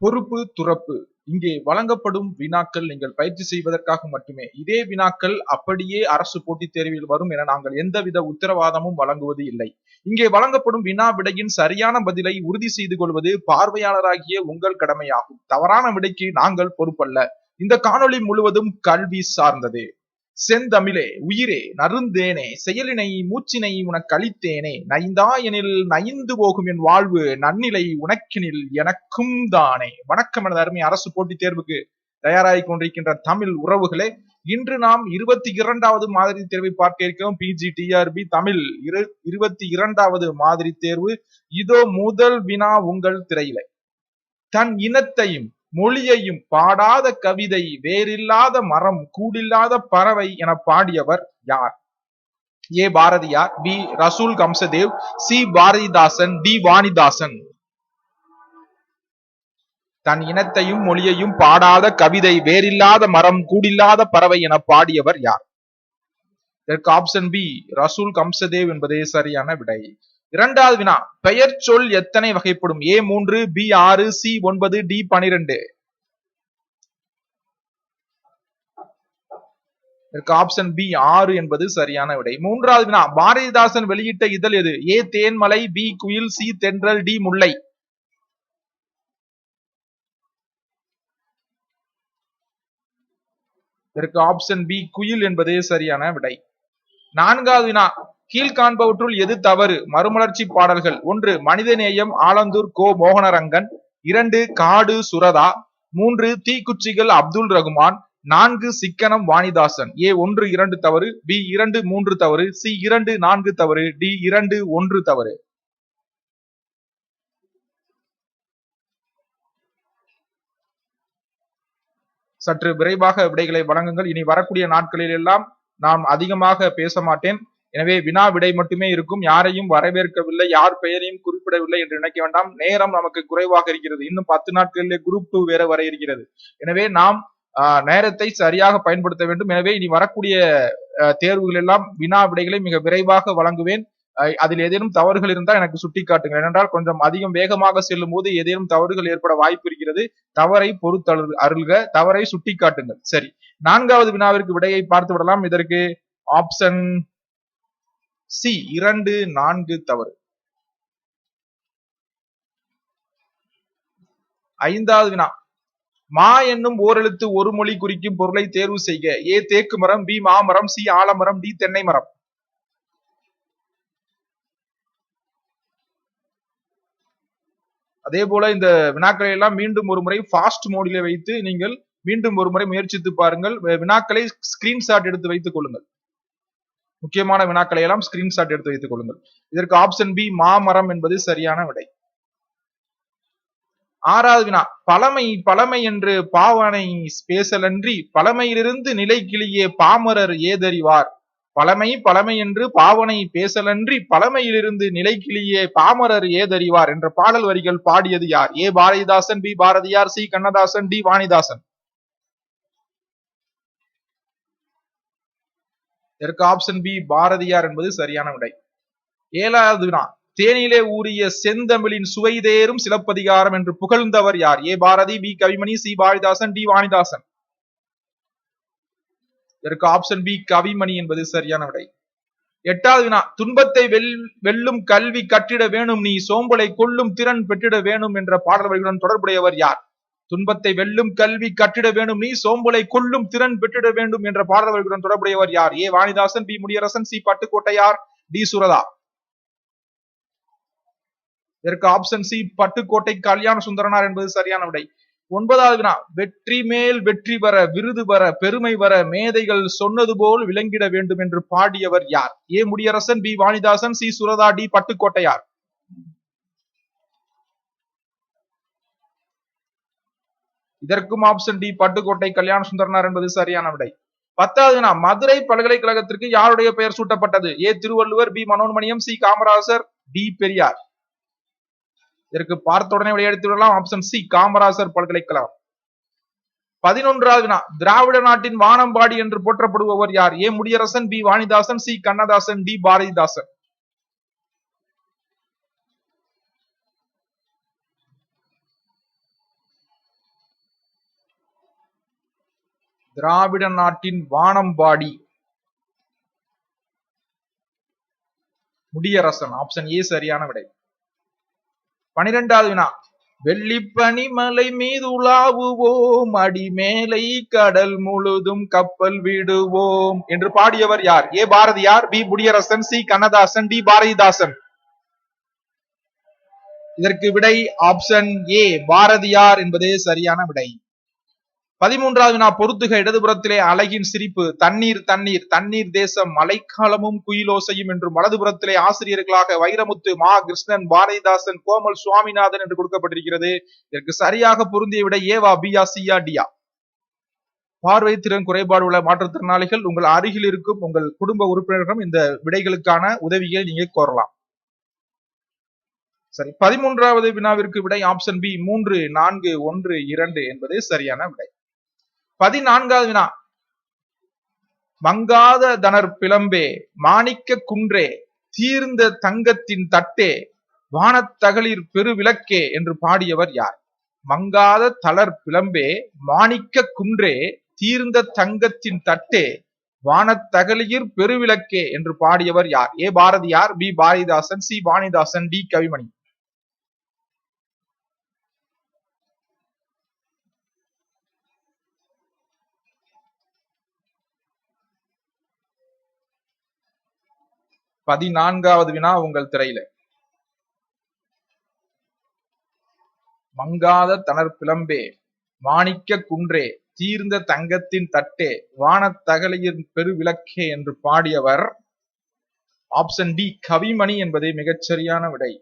பொறுப்பு துறப்பு. இங்கே வழங்கப்படும் வினாக்கள் நீங்கள் பயிற்சி செய்வதற்காக மட்டுமே. இதே வினாக்கள் அப்படியே அரசு போட்டித் தேர்வில் வரும் என நாங்கள் எந்தவித உத்தரவாதமும் வழங்குவது இல்லை. இங்கே வழங்கப்படும் வினா விடையின் சரியான பதிலை உறுதி செய்து கொள்வது பார்வையாளராகிய உங்கள் கடமையாகும். தவறான விடைக்கு நாங்கள் பொறுப்பல்ல. இந்த காணொளி முழுவதும் கல்வி சார்ந்தது. செந்தமிழே உயிரே நருந்தேனே செயலினை மூச்சினை உனக்கு அளித்தேனே. நைந்தா எனில் நைந்து போகும் என் வாழ்வு நன்னிலை உனக்கினில் எனக்கும் தானே. வணக்கம் எனது அருமை அரசு போட்டித் தேர்வுக்கு தயாராகி கொண்டிருக்கின்ற தமிழ் உறவுகளே இன்று நாம் இருபத்தி இரண்டாவது மாதிரி தேர்வை பார்க்க இருக்கிறோம். பிஜி டிஆர்பி தமிழ் இரு இருபத்தி இரண்டாவது மாதிரி தேர்வு. இதோ முதல் வினா உங்கள் திரையில. தன் இனத்தையும் மொழியையும் பாடாத கவிதை வேறில்லாத மரம் கூடில்லாத பறவை என பாடியவர் யார்? A Bharathiyar B Rasool கம்சதேவ் C Bharathidasan D Vanidasan. தன் இனத்தையும் மொழியையும் பாடாத கவிதை வேறில்லாத மரம் கூடில்லாத பறவை என பாடியவர் யார்? இதற்கு ஆப்ஷன் பி ரசூல் கம்சதேவ் என்பதே சரியான விடை. இரண்டாவது வினா பெயர் சொல் எத்தனை வகைப்படும்? ஏ மூன்று பி ஆறு சி ஒன்பது டி பனிரெண்டு. இதற்கு ஆப்ஷன் பி ஆறு என்பது சரியான விடை. மூன்றாவது வினா பாரதிதாசன் வெளியிட்ட இதழ் எது? A Thenmalai B Kuyil C Thendral D Mullai. இதற்கு ஆப்ஷன் பி குயில் என்பதே சரியான விடை. நான்காவது வினா கீழ்காண்பவற்றுள் எது தவறு? மறுமலர்ச்சி பாடல்கள். ஒன்று மனிதநேயம் ஆலந்தூர் கோ. மோகனரங்கன். இரண்டு காடு சுரதா. மூன்று தீக்குச்சிகள் அப்துல் ரகுமான். நான்கு சிக்கனம் வாணிதாசன். ஏ ஒன்று இரண்டு தவறு. பி இரண்டு மூன்று தவறு. சி இரண்டு நான்கு தவறு. டி இரண்டு ஒன்று தவறு. சற்று விரைவாக விடைகளை வழங்குங்கள். இனி வரக்கூடிய நாட்களில் எல்லாம் நாம் அதிகமாக பேச மாட்டேன். எனவே வினா விடை மட்டுமே இருக்கும். யாரையும் வரவேற்கவில்லை யார் பெயரையும் குறிப்பிடவில்லை என்று நினைக்க வேண்டாம். நேரம் நமக்கு குறைவாக இருக்கிறது. இன்னும் பத்து நாட்களிலே குரூப் டூ வேற வர இருக்கிறது. எனவே நாம் ஆஹ், நேரத்தை சரியாக பயன்படுத்த வேண்டும். எனவே இனி வரக்கூடிய தேர்வுகள் எல்லாம் வினா விடைகளை மிக விரைவாக வழங்குவேன். அதில் ஏதேனும் தவறுகள் இருந்தால் எனக்கு சுட்டி காட்டுங்கள் ஏனென்றால் கொஞ்சம் அதிகம் வேகமாக செல்லும் போது ஏதேனும் தவறுகள் ஏற்பட வாய்ப்பு இருக்கிறது. தவறை பொறுத்தளு அருள்க. தவறை சுட்டி காட்டுங்கள் சரி. நான்காவது வினாவிற்கு விடையை பார்த்து விடலாம். இதற்கு ஆப்ஷன் சி இரண்டு நான்கு தவறு. ஐந்தாவது வினா. மா என்னும் ஓரெழுத்து ஒரு மொழி குறிக்கும் பொருளை தேர்வு செய்க. ஏ தேக்கு மரம் பி மாமரம் சி ஆலமரம் டி தென்னை மரம். அதே போல இந்த வினாக்களை எல்லாம் மீண்டும் ஒரு முறை ஃபாஸ்ட் மோடில வைத்து நீங்கள் மீண்டும் ஒரு முறை முயற்சித்து பாருங்கள். வினாக்களை ஸ்கிரீன்ஷாட் எடுத்து வைத்துக் கொள்ளுங்கள். முக்கியமான வினாக்களை எல்லாம் ஸ்கிரீன்ஷாட் எடுத்து வைத்துக் கொள்ளுங்கள். இதற்கு ஆப்ஷன் பி மாமரம் என்பது சரியான விடை. ஆறாவது வினா பழமை பழமை என்று பாவனை பேசலன்றி பழமையிலிருந்து நிலை கிளியே பாமரர் ஏதறிவார். பழமை பழமை என்று பாவனை பேசலன்றி பழமையிலிருந்து நிலை கிளியே பாமரர் ஏதறிவார் என்ற பாடல் வரிகள் பாடியது யார்? A. Bharathidasan B. Bharathiyar C. Kannadasan D. Vanidasan. இதற்கு ஆப்ஷன் பி பாரதியார் என்பது சரியான விடை. ஏழாவது வினா தேனிலே ஊறிய செந்தமிழின் சுவைதேரும் சிலப்பதிகாரம் என்று புகழ்ந்தவர் யார்? A Bharathi B Kavimani C Bharathidasan D Vanidasan. இதற்கு ஆப்ஷன் பி கவிமணி என்பது சரியான விடை. எட்டாவது வினா துன்பத்தை வெல் வெல்லும் கல்வி கட்டிட வேணும் நீ சோம்பலை கொல்லும் திறன் பெற்றிட வேணும் என்ற பாடல் வரிகளுடன் தொடர்புடையவர் யார்? துன்பத்தை வெல்லும் கல்வி கட்டிட வேணும் நீ சோம்பலை கொல்லும் திறன் பெற்றிட வேண்டும் என்ற பாடல்களுடன் தொடர்புடையவர் யார்? A. Vanidasan B. Mudiyarasan C. Pattukkottaiyar D. Suratha. இதற்கு ஆப்ஷன் சி பட்டுக்கோட்டை கல்யாண சுந்தரனார் என்பது சரியான விடை. ஒன்பதாவது வினா வெற்றி மேல் வெற்றி வர விருது வர பெருமை வர மேதைகள் சொன்னது போல் விளங்கிட வேண்டும் என்று பாடியவர் யார்? A. Mudiyarasan B. Vanidasan C. Suratha D. Pattukkottaiyar. இதற்கும் ஆப்ஷன் டி பட்டுக்கோட்டை கல்யாண சுந்தரனார் என்பது சரியான விடை. பத்தாவது வினா மதுரை பல்கலைக்கழகத்திற்கு யாருடைய பெயர் சூட்டப்பட்டது? A Thiruvalluvar B Manonmaniam C Kamarajar D Periyar. இதற்கு பார்த்த உடனே விளையாடித்து விடலாம் ஆப்ஷன் சி காமராசர் பல்கலைக்கழகம். பதினொன்றாவது வினா திராவிட நாட்டின் வானம்பாடி என்று போற்றப்படுபவர் யார்? A Mudiyarasan B Vanidasan C Kannadasan D Bharathidasan. திராவிட நாட்டின் வானம்பாடி முடியரசன் ஆப்ஷன் ஏ சரியான விடை. பனிரெண்டாவது வினா. வெள்ளிப்பனிமலை மீது உலாவுவோம் அடி மேலை கடல் முழுதும் கப்பல் விடுவோம் என்று பாடியவர் யார்? A Bharathiyar B Mudiyarasan C Kannadasan D Bharathidasan. இதற்கு விடை ஆப்ஷன் ஏ பாரதியார் என்பதே சரியான விடை. பதிமூன்றாவது வினா பொருத்துக இடதுபுறத்திலே அழகின் சிரிப்பு. தண்ணீர் தண்ணீர் தண்ணீர் தேசம் மழைக்காலமும் குயிலோசையும் என்றும் வலதுபுறத்திலே ஆசிரியர்களாக வைரமுத்து மா. கிருஷ்ணன் பாரதிதாசன் கோமல் சுவாமிநாதன் என்று கொடுக்கப்பட்டிருக்கிறது. இதற்கு சரியாக பொருந்திய விட ஏவா பியா சியா டியா பார்வை திறன் குறைபாடு உள்ள மாற்றுத்திறனாளிகள் உங்கள் அருகில் இருக்கும் உங்கள் குடும்ப உறுப்பினர்களும் இந்த விடைகளுக்கான உதவியை நீங்க கோரலாம். சரி பதிமூன்றாவது வினாவிற்கு விடை ஆப்ஷன் பி. மூன்று நான்கு ஒன்று இரண்டு என்பது சரியான விடை. பதினான்காவது வினா. மங்காத தனர் பிளம்பே மாணிக்க குன்றே தீர்ந்த தங்கத்தின் தட்டே வானத்தகளிர் பெருவிளக்கே என்று பாடியவர் யார்? மங்காத தளர் பிளம்பே மாணிக்க குன்றே தீர்ந்த தங்கத்தின் தட்டே வானத்தகலியிர் பெருவிளக்கே என்று பாடியவர் யார்? A Bharathiyar B Bharathidasan C Vanidasan D Kavimani. பதினான்காவது வினா உங்கள் திரையில. மங்காத தனர் பிளம்பே மாணிக்க குன்றே தீர்ந்த தங்கத்தின் தட்டே வானத்தகலையின் பெருவிளக்கே என்று பாடியவர் ஆப்ஷன் டி கவிமணி என்பதே மிகச்சரியான விடை.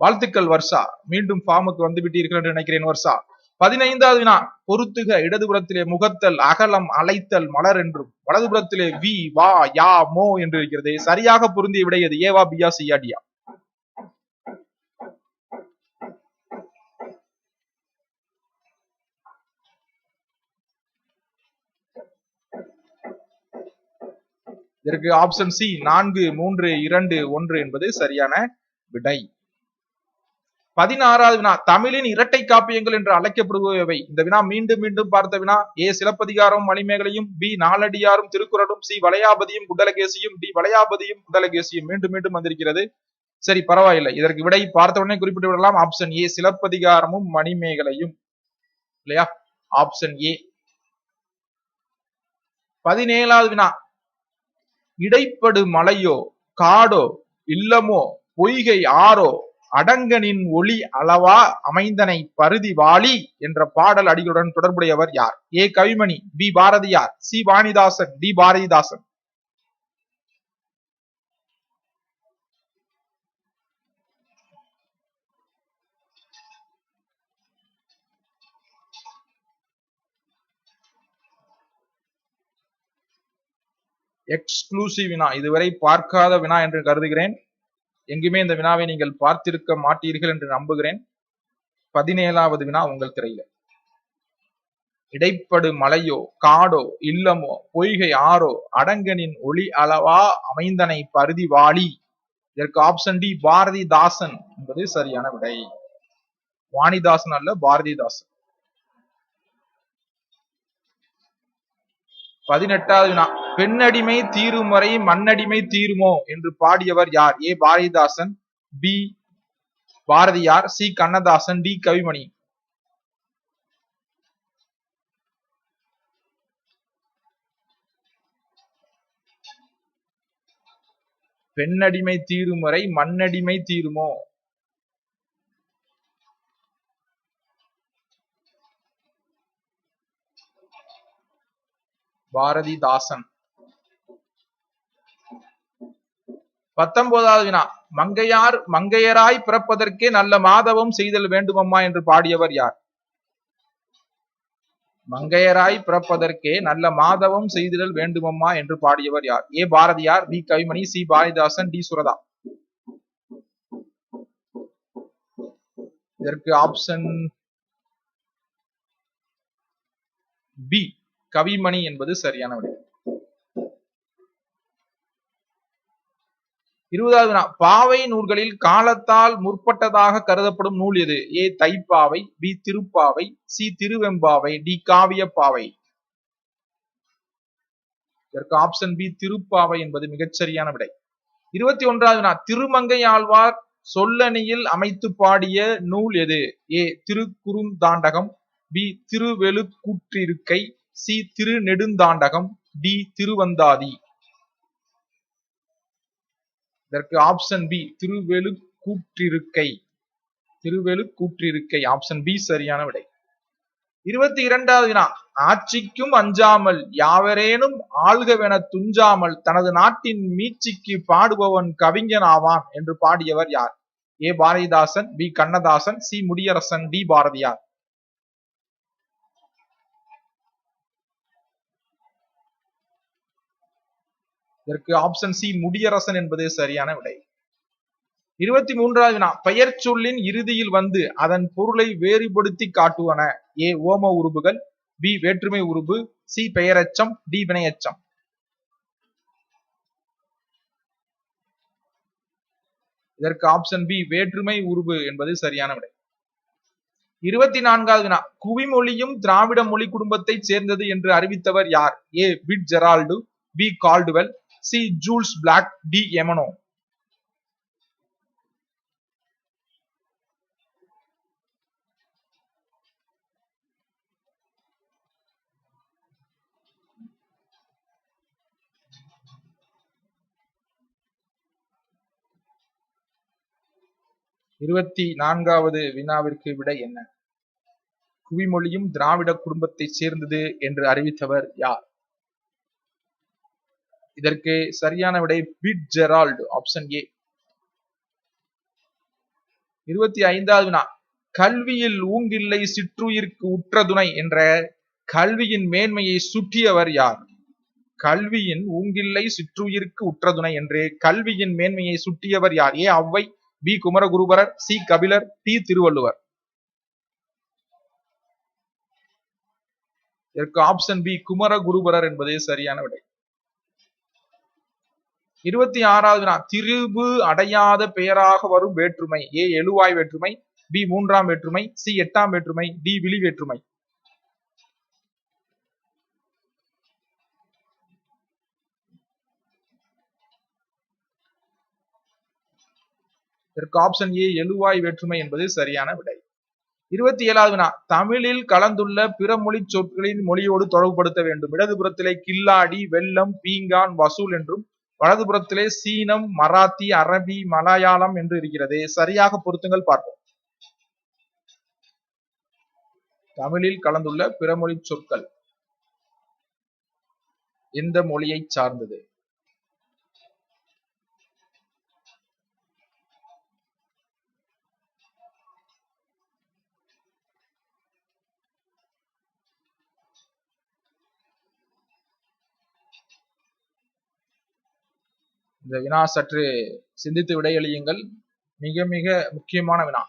வாழ்த்துக்கள் வர்ஷா. மீண்டும் ஃபார்முக்கு வந்து விட்டீர்கள் என்று நினைக்கிறேன் வர்ஷா. பதினைந்தாவது வினா பொருத்துக இடதுபுறத்திலே முகத்தல் அகலம் அலைத்தல் மலர் என்றும் வலதுபுறத்திலே வி வா யா மோ என்று இருக்கிறது சரியாக பொருந்திய விடை அது ஏவா பியா சியாடியா இதற்கு ஆப்ஷன் சி நான்கு மூன்று இரண்டு ஒன்று என்பது சரியான விடை. பதினாறாவது வினா தமிழின் இரட்டை காப்பியங்கள் என்று அழைக்கப்படுபவை இந்த வினா மீண்டும் மீண்டும் பார்த்த வினா ஏ சிலப்பதிகாரம் மணிமேகலையும் பி நாலடியாரும் திருக்குறளும் சி வளையாபதியும் குண்டலகேசியும் டி வளையாபதியும் குண்டலகேசியும் மீண்டும் மீண்டும் வந்திருக்கிறது. சரி பரவாயில்லை. இதற்கு விடை பார்த்த உடனே குறிப்பிட்டு விடலாம். ஆப்ஷன் ஏ சிலப்பதிகாரமும் மணிமேகலையும். இல்லையா? Option A. பதினேழாவது வினா இடைப்படு மலையோ காடோ இல்லமோ பொய்கை ஆறோ அடங்கனின் ஒளி அளவா அமைந்தனை பருதி வாலி என்ற பாடல் அடிகளுடன் தொடர்புடையவர் யார்? A. Kavimani B. Bharathiyar C. Vanidasan D. Bharathidasan. Exclusive வினா. இதுவரை பார்க்காத வினா என்று கருதுகிறேன். எங்குமே இந்த வினாவை நீங்கள் பார்த்திருக்க மாட்டீர்கள் என்று நம்புகிறேன். பதினேழாவது வினா உங்கள் திரையில. இடைப்படு மலையோ காடோ இல்லமோ பொய்கை ஆறோ அடங்கனின் ஒளி அளவா அமைந்தனை பருதி வாளி. இதற்கு ஆப்ஷன் டி பாரதிதாசன் என்பது சரியான விடை. வாணிதாசன் அல்ல பாரதிதாசன். பதினெட்டாவது வினா பெண்ணடிமை தீரும் வரை மண்ணடிமை தீருமோ? என்று பாடியவர் யார்? A. Bharathidasan B. Bharathiyar C. Kannadasan D. Kavimani. பெண்ணடிமை தீரும் வரை மண்ணடிமை தீருமோ? பாரதிதாசன். பத்தொன்பதாவது வினா. மங்கையார் மங்கையராய் பிறப்பதற்கே நல்ல மாதவம் செய்தல் வேண்டுமம்மா என்று பாடியவர் யார்? மங்கையராய் பிறப்பதற்கே நல்ல மாதவம் செய்திடல் வேண்டுமம்மா என்று பாடியவர் யார்? A. Bharathiyar B. Kavimani C. Bharathidasan D. Suratha. இதற்கு ஆப்ஷன் பி கவிமணி என்பது சரியான விடை இருபதாவது வினா பாவை நூல்களில் காலத்தால் முற்பட்டதாக கருதப்படும் நூல் எது? A Thaippavai B Thiruppavai C Thiruvempavai D Kaviya Pavai இதற்கு ஆப்ஷன் பி திருப்பாவை என்பது மிகச்சரியான விடை. இருபத்தி ஒன்றாவது வினா திருமங்கை ஆழ்வார் சொல்லணியில் அமைத்து பாடிய நூல் எது? A Thirukkurunthandagam B Thiruvezhukkootrirukkai C Thirunedunthandagam D Thiruvanthathi. இதற்கு option B Thiruvezhukkootrirukkai Thiruvezhukkootrirukkai option B சரியான விடை. இருபத்தி இரண்டாவது வினா ஆட்சிக்கும் அஞ்சாமல் யாவரேனும் ஆள்கவென துஞ்சாமல் தனது நாட்டின் மீட்சிக்கு பாடுபவன் கவிஞன் ஆவான் என்று பாடியவர் யார்? A. Bharathidasan B. Kannadasan C. Mudiyarasan D. Bharathiyar. இதற்கு ஆப்ஷன் சி முடியரசன் என்பது சரியான விடை. இருபத்தி மூன்றாவது வினா பெயர் சொல்லின் இறுதியில் வந்து அதன் பொருளை வேறுபடுத்தி காட்டுவன. ஏ ஓம உருபுகள் பி வேற்றுமை உருபு சி பெயரச்சம் டி வினையச்சம். இதற்கு ஆப்ஷன் பி வேற்றுமை உருபு என்பது சரியான விடை. இருபத்தி நான்காவது வினா குவிமொழியும் திராவிட மொழி குடும்பத்தை சேர்ந்தது என்று அறிவித்தவர் யார்? A Fitzgerald B Caldwell C Jules Bloch D Emeneau. இருபத்தி நான்காவது வினாவிற்கு விடை என்ன? குவிமொழியும் திராவிட குடும்பத்தை சேர்ந்தது என்று அறிவித்தவர் யார்? இதற்கு சரியான விடை பிட் ஜெரால்டு ஆப்ஷன் ஏ இருபத்தி ஐந்தாவது வினா. கல்வியில் ஊங்கில்லை சிற்றுயிர்க்கு உற்ற துணை என்ற கல்வியின் மேன்மையை சுட்டியவர் யார்? கல்வியின் ஊங்கில்லை சிற்றுயிருக்கு உற்ற துணை என்று கல்வியின் மேன்மையை சுட்டியவர் யார்? A. Avvai B. Kumaraguruparar C. Kabilar D. Thiruvalluvar. இதற்கு ஆப்ஷன் பி குமரகுருபரர் என்பது சரியான விடை. இருபத்தி ஆறாவது வினா திருவு அடையாத பெயராக வரும் வேற்றுமை. ஏ எழுவாய் வேற்றுமை பி மூன்றாம் வேற்றுமை சி எட்டாம் வேற்றுமை டி விழி வேற்றுமை. இதற்கு ஆப்ஷன் ஏ எழுவாய் வேற்றுமை என்பது சரியான விடை. இருபத்தி ஏழாவது வினா தமிழில் கலந்துள்ள பிற மொழி சொற்களின் மொழியோடு தொடர்புபடுத்த வேண்டும். இடதுபுறத்திலே கில்லாடி வெள்ளம் பீங்கான் வசூல் என்றும் வலதுபுறத்திலே சீனம் மராத்தி அரபி மலையாளம் என்று இருக்கிறது. சரியாக பொருத்துங்கள் பார்ப்போம். தமிழில் கலந்துள்ள பிறமொழி சொற்கள் எந்த மொழியை சார்ந்தது? இந்த வினா சற்று சிந்தித்து விடையளியுங்கள் மிக மிக முக்கியமான வினா.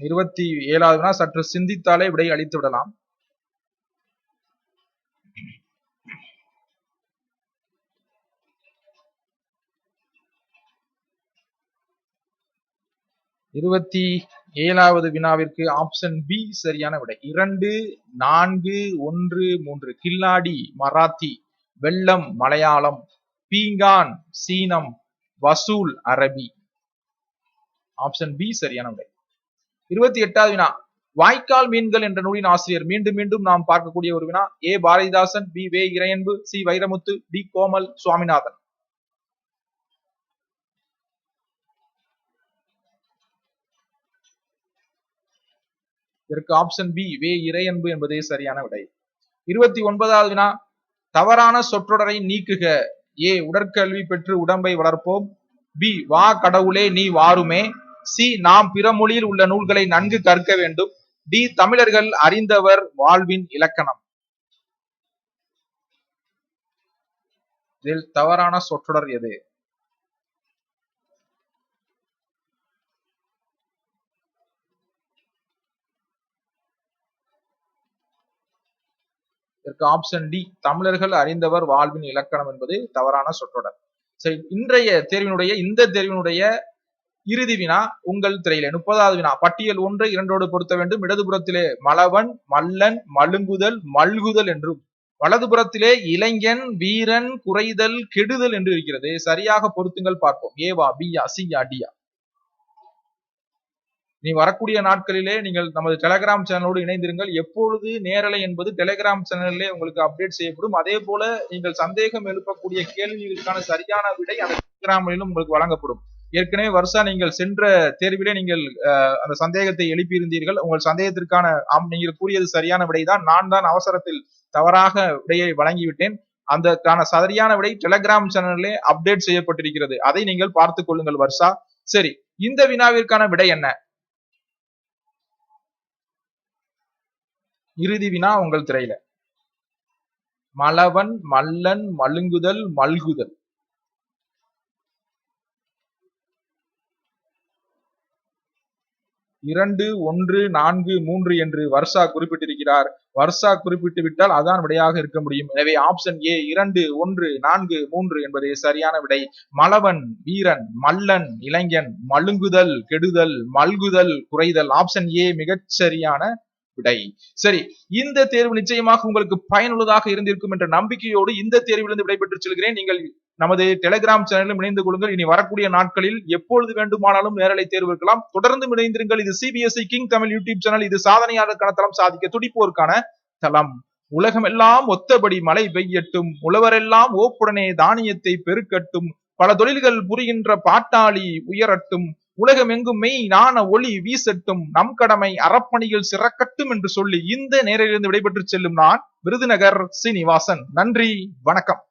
இருபத்தி ஏழாவது வினா சற்று சிந்தித்தாலே விடை அளித்து விடலாம். இருபத்தி ஏழாவது வினாவிற்கு ஆப்ஷன் பி சரியான விடை. இரண்டு நான்கு ஒன்று மூன்று. கில்லாடி மராத்தி வெள்ளம் மலையாளம். பீங்கான் சீனம் வசூல் அரபி. ஆப்ஷன் பி சரியான விடை இருபத்தி எட்டாவது வினா. வாய்க்கால் மீன்கள் என்ற நூலின் ஆசிரியர். மீண்டும் மீண்டும் நாம் பார்க்கக்கூடிய ஒரு வினா. A Bharathidasan B Ve Iraianbu C Vairamuthu D Komal Swaminathan. இதற்கு ஆப்ஷன் பி வே இறையன்பு என்பதே சரியான விடை. இருபத்தி ஒன்பதாவது வினா. தவறான சொற்றொடரை நீக்குக. ஏ உடற்கல்வி பெற்று உடம்பை வளர்ப்போம். பி வா கடவுளே நீ வாருமே. சி நாம் பிற மொழியில் உள்ள நூல்களை நன்கு கற்க வேண்டும். டி தமிழர்கள் அறிந்தவர் வாழ்வின் இலக்கணம். இதில் தவறான சொற்றொடர் எது? இதற்கு ஆப்ஷன் டி தமிழர்கள் அறிந்தவர் வாழ்வின் இலக்கணம் என்பது தவறான சொற்றொடர். சரி இன்றைய தேர்வினுடைய இந்த தேர்வினுடைய இறுதி வினா உங்கள் திரையில. முப்பதாவது வினா பட்டியல் ஒன்று இரண்டோடு பொருத்த வேண்டும். இடதுபுறத்திலே மலவன் மல்லன் மழுங்குதல் மல்குதல் என்றும் வலதுபுறத்திலே இளைஞன் வீரன் குறைதல் கெடுதல் என்று இருக்கிறது. சரியாக பொருத்துங்கள் பார்ப்போம். ஏவா பியா சியா டியா நீ வரக்கூடிய நாட்களிலே நீங்கள் நமது டெலகிராம் சேனலோடு இணைந்திருங்கள். எப்பொழுது நேரலை என்பது டெலகிராம் சேனலிலே உங்களுக்கு அப்டேட் செய்யப்படும். அதே போல நீங்கள் சந்தேகம் எழுப்பக்கூடிய கேள்விகளுக்கான சரியான விடை அந்த டெலகிராமிலும் உங்களுக்கு வழங்கப்படும். ஏற்கனவே வருஷா நீங்கள் சென்ற தேர்விலே நீங்கள் அஹ், அந்த சந்தேகத்தை எழுப்பியிருந்தீர்கள். உங்கள் சந்தேகத்திற்கான ஆம் நீங்கள் கூறியது சரியான விடைதான் நான் தான் அவசரத்தில் தவறாக விடையை வழங்கிவிட்டேன். அதற்கான சரியான விடை டெலகிராம் சேனலிலே அப்டேட் செய்யப்பட்டிருக்கிறது. அதை நீங்கள் பார்த்துக் கொள்ளுங்கள் வருஷா. சரி இந்த வினாவிற்கான விடை என்ன? இறுதி வினா உங்கள் திரையில. மலவன் மல்லன் மழுங்குதல் மல்குதல். இரண்டு ஒன்று நான்கு மூன்று என்று வர்ஷா குறிப்பிட்டிருக்கிறார். வர்ஷா குறிப்பிட்டு விட்டால் அதான் விடையாக இருக்க முடியும். எனவே ஆப்ஷன் ஏ இரண்டு ஒன்று நான்கு மூன்று என்பது சரியான விடை. மலவன் வீரன் மல்லன் இளைஞன் மழுங்குதல் கெடுதல் மல்குதல் குறைதல். ஆப்ஷன் ஏ மிகச் சரியான விடை. சரி இந்த தேர்வு நிச்சயமாக உங்களுக்கு பயனுள்ளதாக இருந்திருக்கும் என்ற நம்பிக்கையோடு இந்த தேர்விலிருந்து விடைபெற்று செல்கிறேன். நீங்கள் நமது டெலிகிராம் சேனலில் இணைந்து கொள்ளுங்கள். இனி வரக்கூடிய நாட்களில் எப்பொழுது வேண்டுமானாலும் நேரலை தேர்வு இருக்கலாம். தொடர்ந்து இணைந்திருங்கள். இது CBSE king Tamil YouTube channel இது சாதனையாளருக்கான தளம். சாதிக்க துடிப்போருக்கான தளம். உலகமெல்லாம் ஒத்தபடி மழை பெய்யட்டும். உழவரெல்லாம் ஓப்புடனே தானியத்தை பெருக்கட்டும். பல தொழில்கள் புரிகின்ற பாட்டாளி உயரட்டும். உலகமெங்கும் மெய் ஞான ஒளி வீசட்டும். நம் கடமை அறப்பணியில் சிறக்கட்டும் என்று சொல்லி இந்த நேரிலிருந்து விடைபெற்று செல்லும் நான் விருதுநகர் சீனிவாசன். நன்றி வணக்கம்.